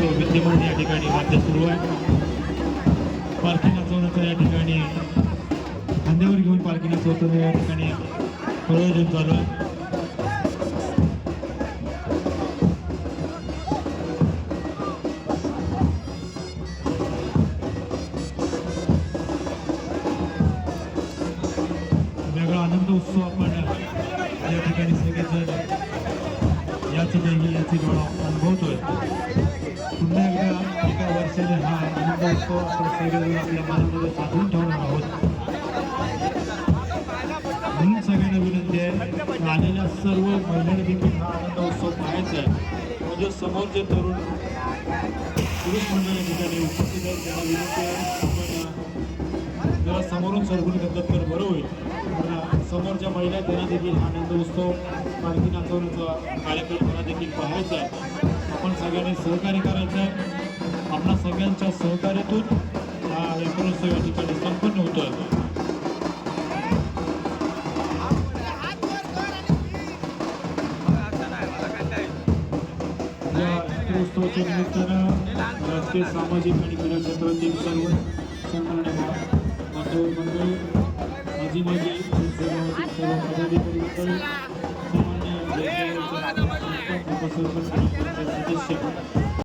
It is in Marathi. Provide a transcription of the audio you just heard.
विद्यमान या ठिकाणी वाद्य सुरू आहे. पालखी नाचवण्याचं या ठिकाणी. खांद्यावर घेऊन पालखी नाचवतो या ठिकाणी प्रयोजन चालू आहे. वेगळा आनंद उत्सव आपण या ठिकाणी सगळेजण याच याची डोळा अनुभवतोय. पुन्हा एकदा एका वर्षाने हा आनंद असतो आपण सगळेजण आपल्या मनामध्ये साधून ठेवणार आहोत. म्हणून सगळ्यांना विनंती आहे आलेल्या सर्व महिलांनी देखील हा आनंद उत्सव पाहायचा आहे. म्हणजे समोर जे तरुण पुरुष मंडळ ठिकाणी उपस्थित आहेत त्यांना विनंती आहे आपण जरा समोरून सरगुण घेतलं तर बरं होईल. समोरच्या महिला त्यांना देखील आनंद उत्सव पालखी नाचवण्याचा कार्यक्रम त्यांना देखील पाहायचा आहे. आपण सगळ्यांनी सहकार्य करायचं आहे आपल्या सगळ्यांच्या सहकार्यातून हा व्यापारोत्सव या ठिकाणी संपन्न होतोय. या चित्रोत्सवाच्या निमित्तानं राजकीय सामाजिक आणि क्रीडा क्षेत्रातील सर्व संघटना बांधव मंडळी माजी माजी सर्व पदाधिकारी Merci. gotta.